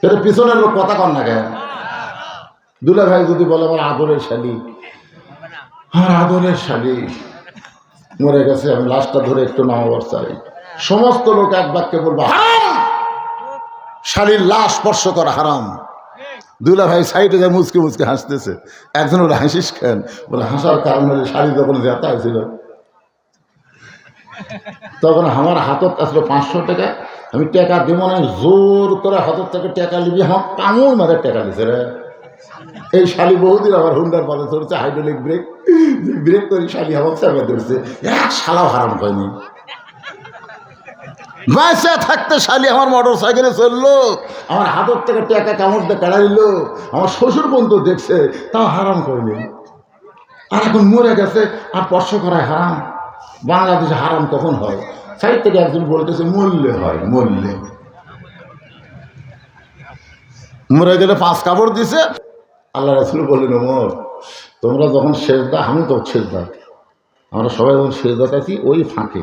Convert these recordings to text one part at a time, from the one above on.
সেটা পিছনের লোক কথা কন না কেন? দুলা ভাই যদি বলে আমার আদরের শালি, আমার আদরের শালি, মরে গেছে, আমি লাশটা ধরে একটু নামাবার চাই। সমস্ত লোক এক বাক্যে বলব, হারাম! শালির লাশ স্পর্শ করা হারাম। দুলা ভাই সাইডে যায় মুচকে মুচকে হাসতেছে। একজন ওরা হাসিস কেন? বলে, হাসার কারণ হলে শাড়ি যখন জেতা হয়েছিল তখন আমার হাতত আসলো পাঁচশো টাকা আমি টাকা দিব না জোর করে হাতের থেকে টাকা নিবি, আমার কামড় মারে টাকা দিছে রে। এই শালি বহুদিন আমার হুন্ডার পালে ধরছে হাইড্রোলিক ব্রেক ব্রেক করি শালি আমার চাপে ধরছে। এক শালাও হারাম হয়নি বাঁচা থাকতে শালি আমার মোটর সাইকেলে চলল। আমার হাতের থেকে টাকা কামড় দিয়ে কেড়া দিল আমার শ্বশুর পর্যন্ত দেখছে, তাও হারাম করেনি আর এখন মরে গেছে, আর স্পর্শ করায় হারাম। বাংলাদেশে হারাম কখন হয়? সাইড থেকে একজন বলতেছে মূল্যে হয় মূল্যে মরে গেলে পাঁচ কাপড় দিছে। আল্লাহ রাসুল বললেন, ওমর, তোমরা যখন শেষদা আমি তো শেষদা আমরা সবাই যখন শেষদাত আছি, ওই ফাঁকে।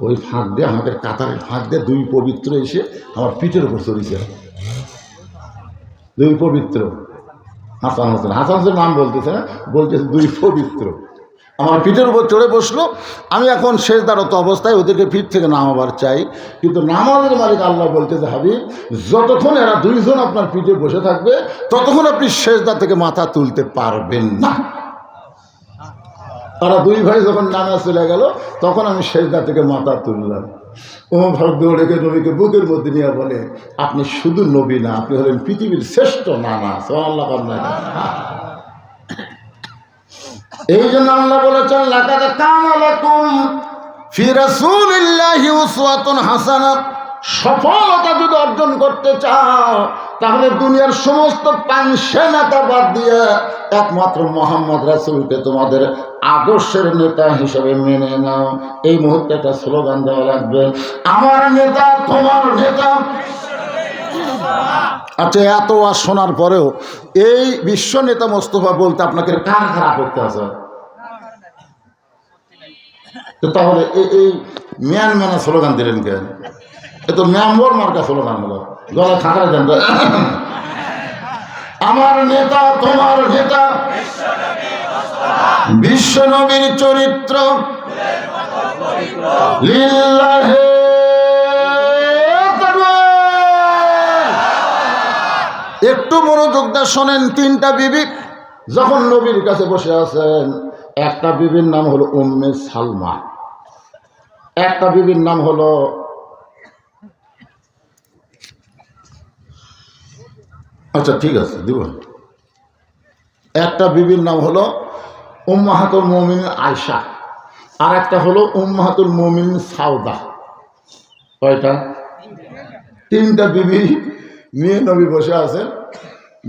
ওই ফাঁক দিয়ে আমাদের কাতারের ফাঁক দিয়ে দুই পবিত্র এসে আমার পিঠের উপর চড়িয়েছে। দুই পবিত্র। হাসান হোসেন। হাসান হোসেন নাম বলতেছে না, বলতেছে দুই পবিত্র। আমার পিঠের উপর চড়ে বসল। আমি এখন শেষ দাঁড়ত অবস্থায় ওদেরকে পিঠ থেকে নামাবার চাই। কিন্তু নামাজের মালিক আল্লাহ বলতেছে হাবিব, যতক্ষণ এরা দুইজন আপনার পিঠে বসে থাকবে, ততক্ষণ আপনি শেষ শেষদা থেকে মাথা তুলতে পারবেন না। তারা দুই ভাই যখন নামা চলে গেল, তখন আমি শেষ শেষদা থেকে মাথা তুললাম। ওমর ফারুক দৌড়েকে নবীকে বুকের মধ্যে নিয়ে বলে, আপনি শুধু নবী না, আপনি হলেন পৃথিবীর শ্রেষ্ঠ নানা সোয়াল্লাহ এই জন্য আল্লাহ বলেছেন, লাকাদ কানা লাকুম ফি রাসূলিল্লাহি উসওয়াতুন হাসানা সফলতা যদি অর্জন করতে চাও, তাহলে দুনিয়ার সমস্ত পাংশে নেতা বাদ দিয়ে একমাত্র মোহাম্মদ রাসুলকে তোমাদের আদর্শের নেতা হিসেবে মেনে নাও। এই মুহূর্তে একটা স্লোগান দেওয়া লাগবে, আমার নেতা, তোমার নেতা। আচ্ছা এত আর শোনার পরেও এই বিশ্ব নেতা মোস্তফা বলতে আপনাকে কার খারাপ করতে আছে? তাহলে এই ম্যান ম্যানে স্লোগান দিলেন কেন এ তো ম্যাম্বর মার্কা স্লোগান হলো। গলা থাকার দেন আমার নেতা, তোমার নেতা। বিশ্ব নবীর চরিত্র। লিল্লাহে তাকবীর। একটু মনোযোগ দিয়ে শোনেন, তিনটা বিবি যখন নবীর কাছে বসে আছেন, একটা বিবির নাম হলো উম্মে সালমা। একটা বিবির নাম হলো আচ্ছা ঠিক আছে, দিব। একটা বিবির নাম হলো উম্মাহাতুল মমিন আয়সা আর একটা হলো উম্মাহাতুল মমিন সাউদা কয়টা? তিনটা বিবি মেয়ে নবী বসে আছেন।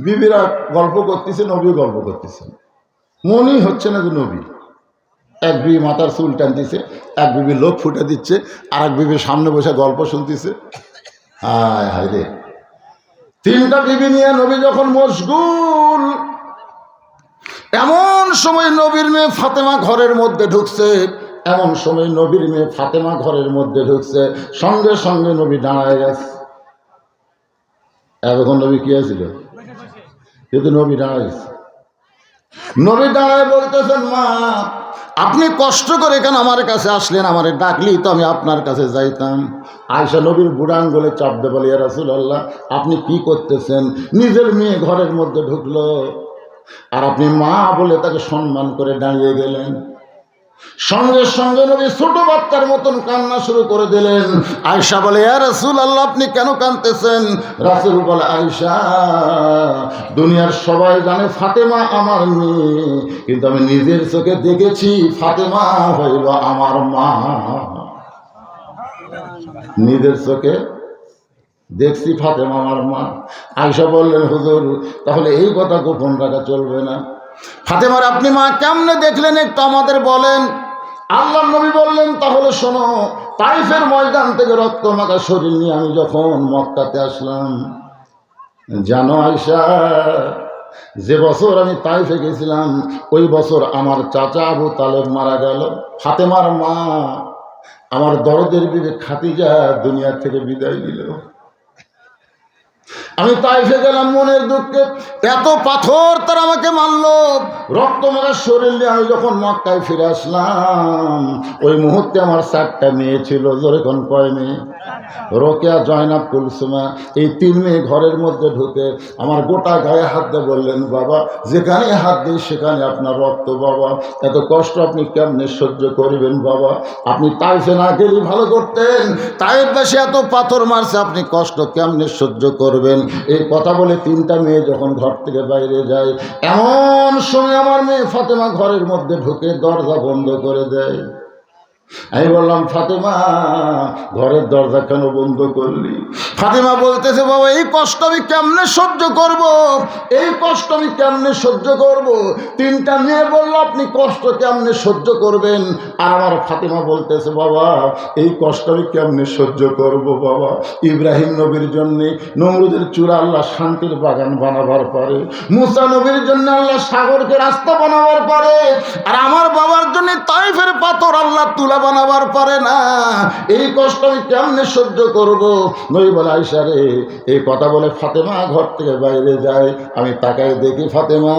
বিবিরা গল্প করতেছে নবী গল্প করতেছেন মনেই হচ্ছে না যে নবী। এক বিবি মাথার চুল টানতেছে, এক বিবি লোক ফুটে দিচ্ছে আর এক বিবির সামনে বসে গল্প শুনতেছে। হায় হায় রে। তিনটা বিবি নিয়ে নবী যখন মশগুল, এমন সময় নবীর মেয়ে ফাতেমা ঘরের মধ্যে ঢুকছে, এমন সময় নবীর মেয়ে ফাতেমা ঘরের মধ্যে ঢুকছে, সঙ্গে সঙ্গে নবী দাঁড়ায় গেছে। এতক্ষণ নবী কি আছিল? কিন্তু নবী দাঁড়াইছে নবী দাঁড়ায় বলতেছেন, মা, আপনি কষ্ট করে কেন আমার কাছে আসলেন? আমার ডাকলি তো আমি আপনার কাছে যাইতাম। আয়সা নবীর বুড়া আঙ্গুলে চাপ দে বলে রাসুল আল্লাহ আপনি কি করতেছেন? নিজের মেয়ে ঘরের মধ্যে ঢুকলো। আর আপনি মা বলে তাকে সম্মান করে দাঁড়িয়ে গেলেন। সঙ্গে সঙ্গে নবী ছোট বাচ্চার মতন কান্না শুরু করে দিলেন। আয়সা বলে রাসুল আল্লাহ আপনি কেন কানতেছেন রাসুল বলে আয়সা দুনিয়ার সবাই জানে ফাতেমা আমার মেয়ে, কিন্তু আমি নিজের চোখে দেখেছি ফাতেমা হইল আমার মা। নিজের চোখে দেখছি ফাতেমা আমার মা। আয়সা বললেন, হুজুর, তাহলে এই কথা গোপন রাখা চলবে না। ফাতেমার আপনি মা কেমনে দেখলেন একটু আমাদের বলেন। আল্লাহ নবী বললেন, তাহলে শোনো, তাইফের ময়দান থেকে রক্ত মাখা শরীর নিয়ে আমি যখন মক্কাতে আসলাম, জানো আয়সা যে বছর আমি তাইফে গেছিলাম, ওই বছর আমার চাচা আবু তালেব মারা গেল। ফাতেমার মা আমার দরদের বিবেক খাতিজা দুনিয়া থেকে বিদায় দিল আমি তাইফে গেলাম মনের দুঃখে এত পাথর তারা আমাকে মারল। রক্ত মারার শরীর নিয়ে আমি যখন মক্কায় ফিরে আসলাম, ওই মুহূর্তে আমার চারটা মেয়ে ছিল যখন কয় মেয়ে? রোকেয়া জয়নাব কুলসুমা, এই তিন মেয়ে ঘরের মধ্যে ঢুকে আমার গোটা গায়ে হাত দিয়ে বললেন, বাবা যেখানে হাত দিই সেখানে আপনার রক্ত, বাবা। এত কষ্ট আপনি কেমনে সহ্য করবেন, বাবা? আপনি তাইফে না গেলে ভালো করতেন। তাইফ দেশে এত পাথর মারছে, আপনি কষ্ট কেমনে সহ্য করবেন? এই কথা বলে তিনটা মেয়ে যখন ঘর থেকে বাইরে যায়, এমন সময় আমার মেয়ে ফাতেমা ঘরের মধ্যে ঢুকে দরজা বন্ধ করে দেয়। আমি বললাম, ফাতেমা, ঘরের দরজা কেন বন্ধ করলি? ফাতেমা বলতেছে, বাবা, এই কষ্ট আমি কেমনে সহ্য করব? এই কষ্ট আমি কেমনে সহ্য করব? তিনটা মেয়ে বলল, আপনি কষ্ট কেমনে সহ্য করবেন? আর আমার ফাতেমা বলতেছে, বাবা, এই কষ্ট আমি কেমনে সহ্য করব, বাবা? ইব্রাহিম নবীর জন্যে নমরুদের চূড়া আল্লাহ শান্তির বাগান বানাবার পারে, মুসা নবীর জন্য আল্লাহ সাগরকে রাস্তা বানাবার পারে, আর আমার বাবার জন্য তাইফের পাথর আল্লাহ তুলা বানাবার পারে না। এই কষ্ট আমি কেমনে সহ্য করব? নই বলে আইসা রে, এই কথা বলে ফাতেমা ঘর থেকে বাইরে যায়। আমি তাকাই দেখি ফাতেমা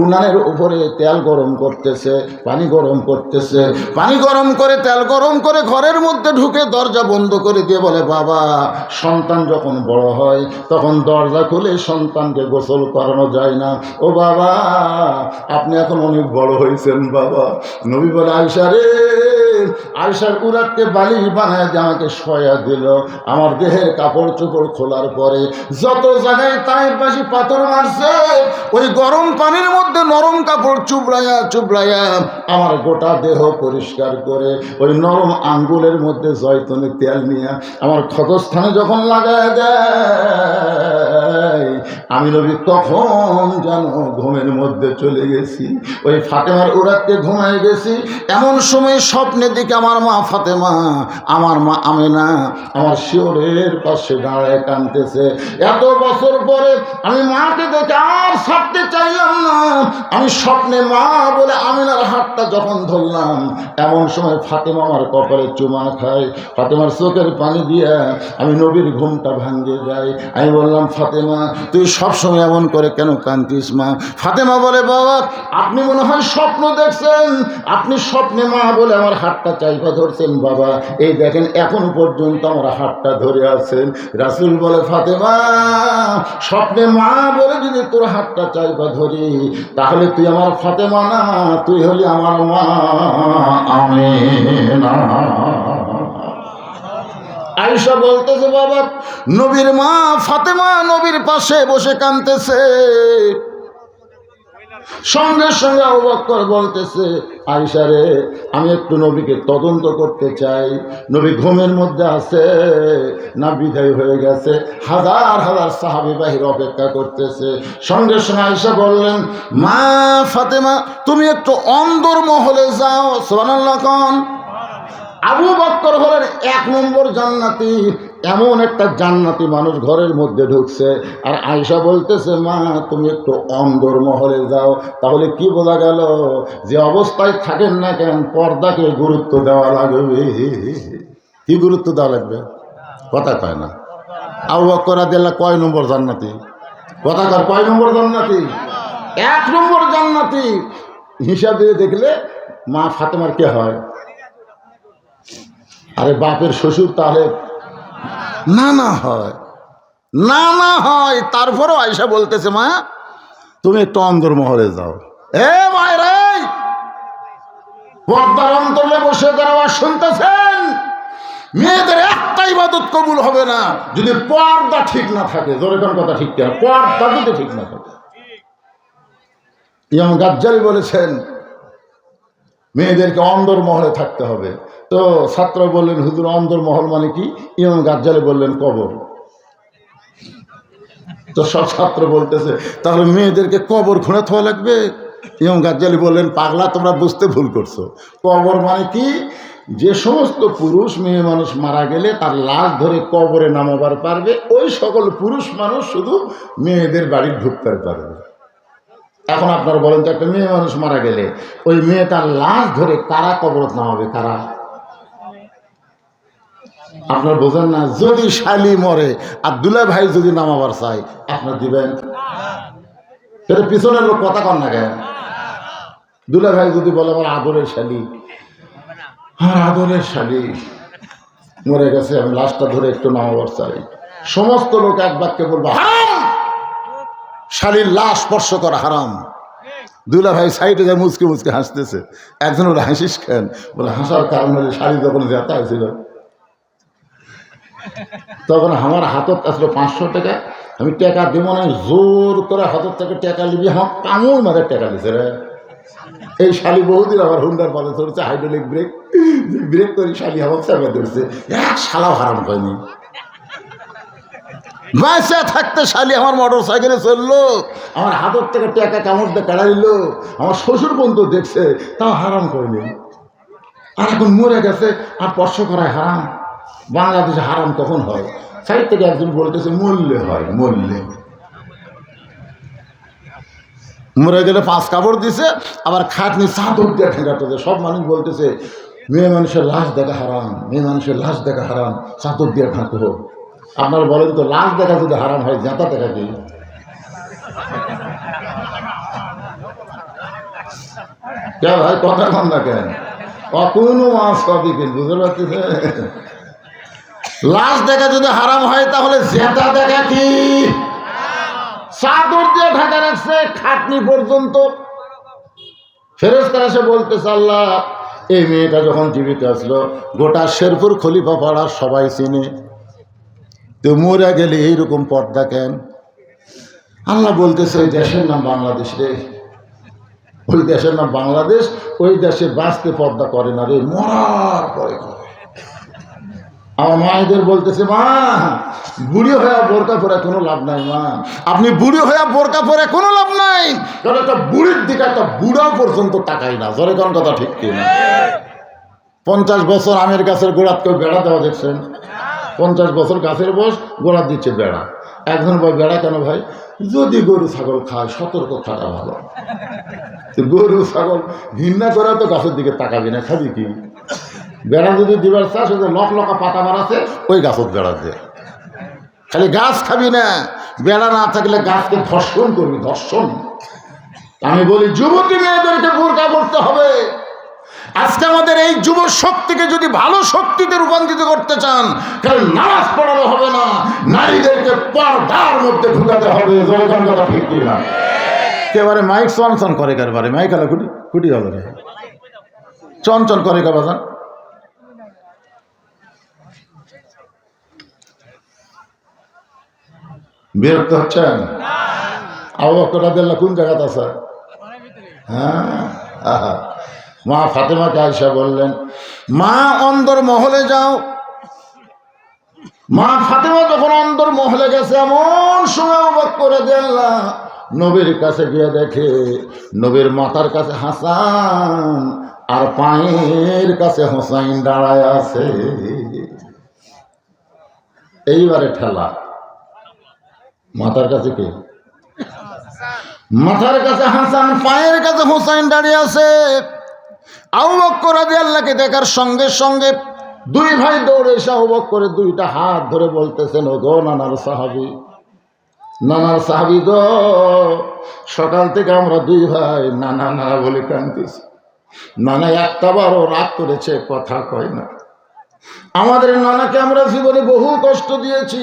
উনানের উপরে তেল গরম করতেছে, পানি গরম করতেছে। পানি গরম করে, তেল গরম করে ঘরের মধ্যে ঢুকে দরজা বন্ধ করে দিয়ে বলে, বাবা, সন্তান যখন বড় হয়, তখন দরজা খুলে সন্তানকে গোসল করানো যায় না। ও বাবা, আপনি এখন অনেক বড় হয়েছেন বাবা। নবী বলে আইসা রে আয়সার উরাতকে বালি বানায় দিয়ে আমাকে সয়া দিল। আমার দেহের কাপড় চোপড় খোলার পরে যত জায়গায় তাই পাশে পাথর মারছে, ওই গরম পানির মধ্যে নরম কাপড় চুবড়াইয়া চুবড়াইয়া আমার গোটা দেহ পরিষ্কার করে, ওই নরম আঙ্গুলের মধ্যে জয়তনে তেল নিয়ে আমার ক্ষতস্থানে যখন লাগায় দেয়, আমি নবী তখন যেন ঘুমের মধ্যে চলে গেছি। ওই ফাতেমার উরাতকে ঘুমায় গেছি। এমন সময় স্বপ্নে দিকে আমার মা ফাতেমা, আমার মা আমেনা, আমার শিওরের পাশে দাঁড়ায় কানতেছে এত বছর পরে আমি মাকে দেখে আর ছাড়তে চাইলাম না। আমি স্বপ্নে মা বলে আমিনার হাতটা যখন ধরলাম, এমন সময় ফাতেমা আমার কপালে চুমা খায়। ফাতেমার চোখের পানি দিয়ে আমি নবীর ঘুমটা ভাঙ্গে যাই আমি বললাম, ফাতেমা, তুই সবসময় এমন করে কেন কান্তিস মা? ফাতেমা বলে, বাবা, আপনি মনে হয় স্বপ্ন দেখছেন। আপনি স্বপ্নে মা বলে আমার হাতটা চাইপা ধরছেন বাবা। এই দেখেন, এখন পর্যন্ত আমরা হাতটা ধরে আছেন। রাসুল বলে, ফাতেমা, স্বপ্নে মা বলে যদি তোর হাতটা চাইপা ধরি, তাহলে তুই আমার ফাতেমা না, তুই হলি আমার মা। আমি না আয়সা বলতেছে, বাবা, নবীর মা ফাতেমা নবীর পাশে বসে কানতেছে সঙ্গে সঙ্গে অবক্কর বলতেছে আয়সা রে আমি একটু নবীকে তদন্ত করতে চাই। নবী ঘুমের মধ্যে আছে না বিদায় হয়ে গেছে। হাজার হাজার সাহাবি বাহির অপেক্ষা করতেছে। সঙ্গে সঙ্গে আয়সা বললেন মা ফাতেমা তুমি একটু অন্দর মহলে যাও সোনাল্লাহ কন। আবু বক্কর হলেন এক নম্বর জান্নাতি। এমন একটা জান্নাতি মানুষ ঘরের মধ্যে ঢুকছে, আর আয়সা বলতেছে, মা, তুমি একটু অন্দর মহলে যাও। তাহলে কি বোঝা গেল? যে অবস্থায় থাকেন না কেন, পর্দাকে গুরুত্ব দেওয়া লাগবে। কি গুরুত্ব দেওয়া লাগবে? কথা কয় না। আবু বক্কর দিল্লা কয় নম্বর জান্নাতি? কথা কর কয় নম্বর জান্নাতি? এক নম্বর জান্নাতি। হিসাব দিয়ে দেখলে, মা ফাতেমার কে হয়? আরে বাপের শ্বশুর তাহলে না না হয়। না না হয়, তারপরও আয়সা বলতেছে, মা, তুমি একটু অন্দরমহলে যাও। এ মায়ের! পর্দার অন্তরে বসে আওয়াজ শুনতেছেন, মেয়েদের একটা ইবাদত কবুল হবে না, যদি পর্দা ঠিক না থাকে। জোরে কথা ঠিক পর্দা যদি ঠিক না থাকে। ইমাম গাজ্জালি বলেছেন মেয়েদেরকে অন্দর মহলে থাকতে হবে। তো ছাত্র বললেন, হুজুর, অন্দর মহল মানে কি? ইমাম গাজ্জালে বললেন, কবর। তো সব ছাত্র বলতেছে, তাহলে মেয়েদেরকে কবর খুঁড়ে থাকা লাগবে? ইমাম গাজ্জালি বললেন, পাগলা, তোমরা বুঝতে ভুল করছ। কবর মানে কি? যে সমস্ত পুরুষ মেয়ে মানুষ মারা গেলে তার লাশ ধরে কবরে নামাবার পারবে। ওই সকল পুরুষ মানুষ শুধু মেয়েদের বাড়ি ঢুকতে পারবে। এখন আপনারা বলেন তো, একটা মেয়ে মানুষ মারা গেলে ওই মেয়েটার লাশ ধরে কারা কবরত নামাবে, কারা? আপনার বোঝেন না, যদি শালি মরে আর দুলা ভাই যদি নামাবার চাই আপনার দিবেন? সেটা পিছনের লোক কথা কন না কেন? দুলা ভাই যদি বলে, আমার আদরের শালি, আমার আদরের শালি মরে গেছে, আমি লাশটা ধরে একটু নামাবার চাই। সমস্ত লোক এক বাক্যে বলব হারাম শালির লাশ স্পর্শ করা হারাম। দুলা ভাই সাইডে যায় মুচকে মুচকে হাসতেছে। একজন ওরা হাসিস কেন? বলে, হাসার কারণ হলে শাড়ি যখন যেতে হয়েছিল। তখন আমার হাতত আসলো পাঁচশো টাকা। আমি টাকা দিব না জোর করে হাতত থেকে টাকা নিবি আমার কামড় মারে টাকা দিছে রে। এই শালি বহুদিন আবার হুন্ডার পাতে ধরছে হাইড্রোলিক ব্রেক ব্রেক করে শালি আমার চাপে ধরছে। এক শালাও হারাম হয়নি। বাঁচা থাকতে শালি আমার মোটর সাইকেলে চলল। আমার হাতের থেকে টাকা কামড় দিয়ে কাড়া দিল আমার শ্বশুর বন্ধু দেখছে, তাও হারাম করেনি আর এখন মরে গেছে, আর স্পর্শ করায় হারাম। বাংলাদেশে হারাম কখন হয়? সাইড থেকে একজন বলতেছে, মরলে হয় মূল্যে মরে গেলে পাঁচ কাপড় দিছে, আবার খাটনি চাদর দিয়ে ঠেকাতেছে সব মানুষ বলতেছে, মেয়ে মানুষের লাশ দেখা হারাম, মেয়ে মানুষের লাশ দেখা হারাম, চাদর দিয়ে ঢাকো আপনারা বলেন তো, লাশ দেখা যদি হারাম হয় জাতা দেখা কি? ভাই, কথা কম না কেন? কখনো মাছ কবি বুঝতে পারতেছে লাশ দেখা যদি হারাম হয়, তাহলে জেতা দেখা কি? চাদর দিয়ে ঢাকা রাখছে, খাটনি পর্যন্ত। ফেরেস্তারা এসে বলতেছে আল্লাহ এই মেয়েটা যখন জীবিত আসলো, গোটা শেরপুর খলিফা পাড়ার সবাই চিনে। তো মরে গেলে এইরকম পর্দা কেন? আল্লাহ বলতেছে, ওই দেশের নাম বাংলাদেশ রে। ওই দেশের নাম বাংলাদেশ, ওই দেশে বাঁচতে পর্দা করে না রে, মরার পরে করে। আমার মায়েদের বলতেছে, মা, বুড়ি হয়ে বোরকা পরে কোনো লাভ নাই, মা। আপনি বুড়ি হয়ে বোরকা পরে কোনো লাভ নাই। কারণ একটা বুড়ির দিকে একটা বুড়া পর্যন্ত তাকাই না। জরে কোন কথা ঠিক কি না পঞ্চাশ বছর আমের গাছের গোড়াত কেউ বেড়া দেওয়া দেখছেন? পঞ্চাশ বছর গাছের বয়স, গোড়া দিচ্ছে বেড়া। একজন ভাই বেড়া কেন ভাই? যদি গরু, ছাগল খায়, সতর্ক থাকা ভালো। গরু, ছাগল ঘৃণা করে তো গাছের দিকে তাকাবি না, খাবি কি? বেড়া যদি দিবার ওই যে লক লকা পাতা মারাছে ওই গাছত বেড়া দে। খালি গাছ খাবি না, বেড়া না থাকলে গাছকে ধর্ষণ করবি, ধর্ষণ। আমি বলি, যুবতী মেয়েদেরকে বোরকা করতে হবে। আজকে আমাদের এই যুব শক্তিকে যদি ভালো শক্তিতে রূপান্তরিত করতে চান কারণ নামাজ পড়ানো হবে না নারীদেরকে পর্দার মধ্যে ঢুকাতে হবে জনগণ কথা ঠিক কি না একেবারে মাইক চনচন করে কারবারে মাইক আলা কুটি কুটি রে। চনচন করে কা বাজান? বিরক্ত হচ্ছেন? আবু বকর কোন জায়গাতে আছে? হ্যাঁ? আহা। মা ফাতেমাকে আয়সা বললেন, মা, অন্দর মহলে যাও। মা ফাতেমা যখন অন্দর মহলে গেছে, এমন সময় অবাক করে দেল্লা নবীর কাছে গিয়ে দেখে, নবীর মাথার কাছে হাসান আর পায়ের কাছে হোসাইন দাঁড়ায় আছে। এইবারে ঠেলা। মাথার কাছে কে? মাথার কাছে হাসান, পায়ের কাছে হোসাইন দাঁড়িয়ে আছে। আউ বক্কর আদি আল্লাহকে দেখার সঙ্গে সঙ্গে দুই ভাই দৌড়ে এসে আউ করে দুইটা হাত ধরে বলতেছেন ও গো নানার সাহাবি নানার সাহাবি গো, সকাল থেকে আমরা দুই ভাই নানা নানা বলে কাঁদতেছি। নানা একটা বারও রাগ করেছে, কথা কয় না। আমাদের নানাকে আমরা জীবনে বহু কষ্ট দিয়েছি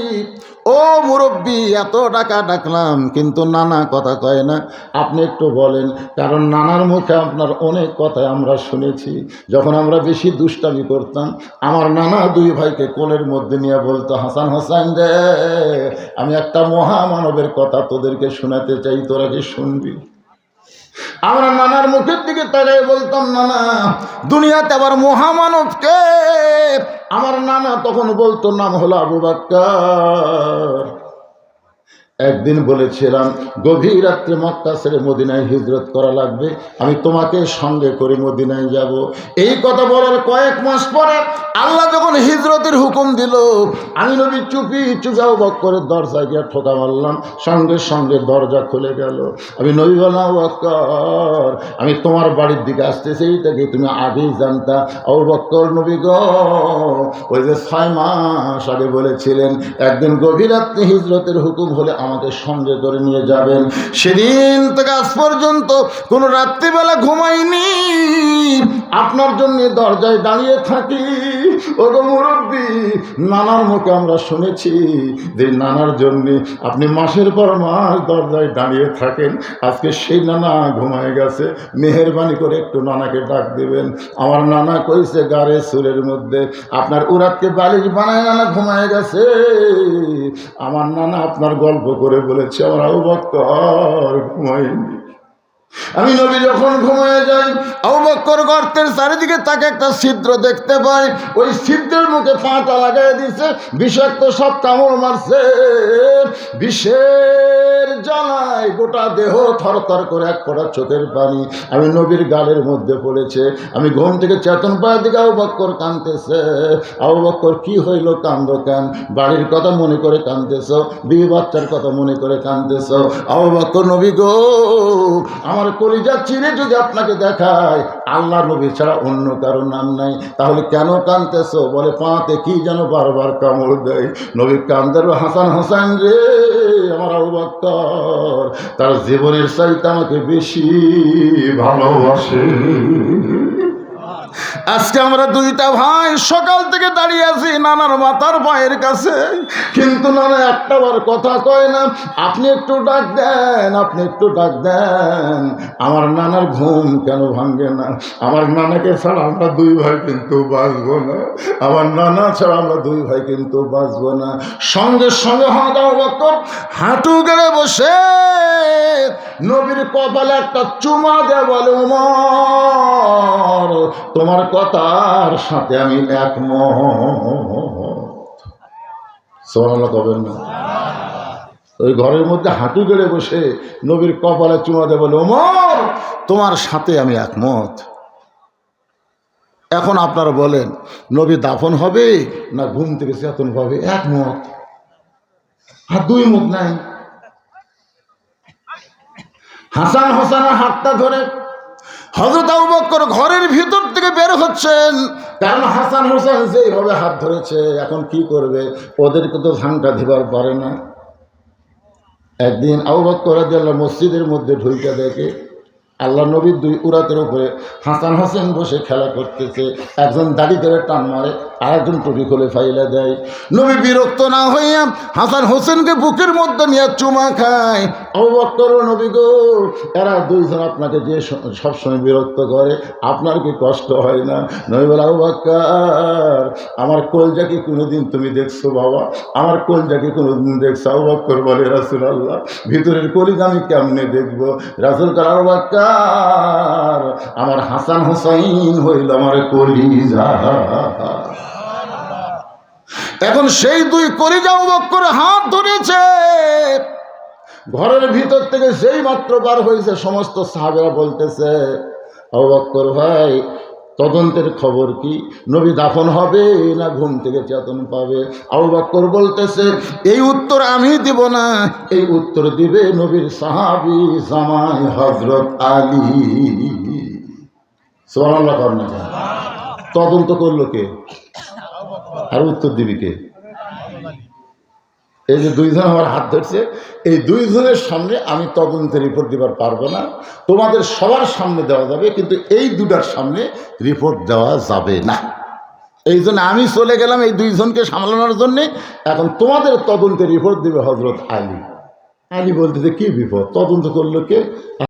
ও মুরব্বী, এত টাকা ডাকলাম, কিন্তু নানা কথা কয় না। আপনি একটু বলেন, কারণ নানার মুখে আপনার অনেক কথা আমরা শুনেছি। যখন আমরা বেশি দুষ্টামি করতাম, আমার নানা দুই ভাইকে কোলের মধ্যে নিয়ে বলতো, হাসান হাসান রে, আমি একটা মহামানবের কথা তোদেরকে শোনাতে চাই, তোরা কি শুনবি? আমরা নানার মুখের দিকে তাকাই বলতাম, নানা, দুনিয়াতে আবার মহামানবকে। আমার নানা তখন বলতো, নাম হলো আবু বাক্কার। একদিন বলেছিলাম, গভীর রাত্রে মক্কা ছেড়ে মদিনায় হিজরত করা লাগবে। আমি তোমাকে সঙ্গে করে মদিনায় যাব। এই কথা বলার কয়েক মাস পরে আল্লাহ যখন হিজরতের হুকুম দিল, আমি নবী চুপি চুপাও বক্করের দরজা গিয়ে ঠোকা মারলাম। সঙ্গে সঙ্গে দরজা খুলে গেল। আমি নবী বললাম বক্কর, আমি তোমার বাড়ির দিকে আসতেছি এইটাকে তুমি আগেই জানতা? ও বক্কর, নবী গ, ওই যে ছয় মাস আগে বলেছিলেন, একদিন গভীর রাত্রে হিজরতের হুকুম হলে আমাকে সঙ্গে করে নিয়ে যাবেন। সেদিন থেকে আজ পর্যন্ত কোনো রাত্রিবেলা ঘুমাইনি। আপনার জন্য দরজায় দাঁড়িয়ে থাকি। মুরব্বী, নানার মুখে আমরা শুনেছি যে নানার জন্য আপনি মাসের পর মাস দরজায় দাঁড়িয়ে থাকেন, আজকে সেই নানা ঘুমায় গেছে, মেহরবানি করে একটু নানাকে ডাক দেবেন। আমার নানা কইছে গাড়ে সুরের মধ্যে আপনার উরাতকে বালিশ বানায় নানা ঘুমায় গেছে। আমার নানা আপনার গল্প করে বলেছে, আমার আউ বক্কর ঘুমায়নি। আমি নবী যখন ঘুমিয়ে যাই অবক্কর গর্তের চারিদিকে তাকে একটা ছিদ্র দেখতে পাই। ওই ছিদ্রের মুখে পাটা লাগাই দিছে, বিষাক্ত সব কামড় মারছে। বিষের জ্বালায় গোটা দেহ থরথর করে এক ফোঁটা চোখের পানি। আমি নবীর গালের মধ্যে পড়েছে। আমি ঘুম থেকে চেতন পায়ের দিকে আবক্কর কাঁদতেছে। আবক্কর কি হইল, কান্দ কেন? বাড়ির কথা মনে করে কাঁদতেছ? বিয়ে বাচ্চার কথা মনে করে কাঁদতেছ? আবক্কর নবী গো আমার কলিজা চিরে যদি আপনাকে দেখায় আল্লাহ নবী ছাড়া অন্য কারও নাম নাই। তাহলে কেন কানতেছ? বলে, পাঁতে কি যেন বারবার কামড় দেয়। নবী কান্দার হাসান হাসান রে আমার আবাক্তর তার জীবনের চাইতে আমাকে বেশি ভালোবাসে। আজকে আমরা দুইটা ভাই সকাল থেকে দাঁড়িয়ে আছি নানার মাথার পায়ের কাছে। কিন্তু নানা একটা বার কথা কয় না, আপনি একটু ডাক দেন, আপনি একটু ডাক দেন। আমার নানার ঘুম কেন ভাঙ্গে না? আমার নানাকে ছাড়া আমরা দুই ভাই কিন্তু বাঁচবো না। আমার নানা ছাড়া আমরা দুই ভাই কিন্তু বাঁচবো না। সঙ্গে সঙ্গে বক্কর হাঁটু গেড়ে বসে নবীর কপালে একটা চুমা দেয় বলে তোমার কথার সাথে আমি একমত। সোনালা কবেন না? ওই ঘরের মধ্যে হাঁটু গেড়ে বসে নবীর কপালে চুমা দেয় বলে, ওমর, তোমার সাথে আমি একমত। এখন আপনারা বলেন, নবী দাফন হবে না ঘুম থেকে চেতন পাবে? একমত। আর দুই মত নাই। হাসান হাসানের হাতটা ধরে হজরত আবু ঘরের ভিতর থেকে বের হচ্ছেন। কারণ হাসান হোসেন যেইভাবে হাত ধরেছে, এখন কি করবে? ওদেরকে তো ধানটা দিবার পারে না। একদিন আবু মসজিদের মধ্যে ঢুইটা দেখে আল্লাহ নবীর দুই উড়াতের উপরে হাসান হোসেন বসে খেলা করতেছে, একজন দাড়ি ধরে টান মারে আর একজন টুপি খুলে ফাইলে দেয়। নবী বিরক্ত না হইয়া হাসান হোসেনকে বুকের মধ্যে নিয়ে চুমা খায়। অবক্কর নবী গো, এরা দুইজন আপনাকে যে সবসময় বিরক্ত করে, আপনার কি কষ্ট হয় না? নবী বলে আবুবাক্কার আমার কলজা কি কোনোদিন তুমি দেখছ বাবা? আমার কলজা কি কোনোদিন দেখছ? আবুবাক্কর বলে রাসুল আল্লাহ ভিতরের কলিজা আমি কেমনে দেখব? রাসুল কার আবুবাক্কার আমার হাসান হুসাইন হইল আমার কলিজা। এখন সেই দুই কলিজা করে হাত ধরেছে। ঘরের ভিতর থেকে সেই মাত্র বার হয়েছে, সমস্ত সাহাবেরা বলতেছে অবক্কর ভাই তদন্তের খবর কি? নবী দাফন হবে না ঘুম থেকে চেতন পাবে? আবু বাক্কর বলতেছে, এই উত্তর আমি দিব না। এই উত্তর দিবে নবীর সাহাবি জামাই হজরত আলী। সোমাল্লা না তদন্ত করল কে? আর উত্তর দিবি কে? এই যে দুইজন আমার হাত ধরছে, এই দুইজনের সামনে আমি তদন্তের রিপোর্ট দিবার পারব না। তোমাদের সবার সামনে দেওয়া যাবে, কিন্তু এই দুটার সামনে রিপোর্ট দেওয়া যাবে না। এই জন্য আমি চলে গেলাম এই দুইজনকে সামলানোর জন্যে। এখন তোমাদের তদন্তের রিপোর্ট দেবে হজরত আলী। আলী বলতেছে, কি বিপদ তদন্ত করল কে?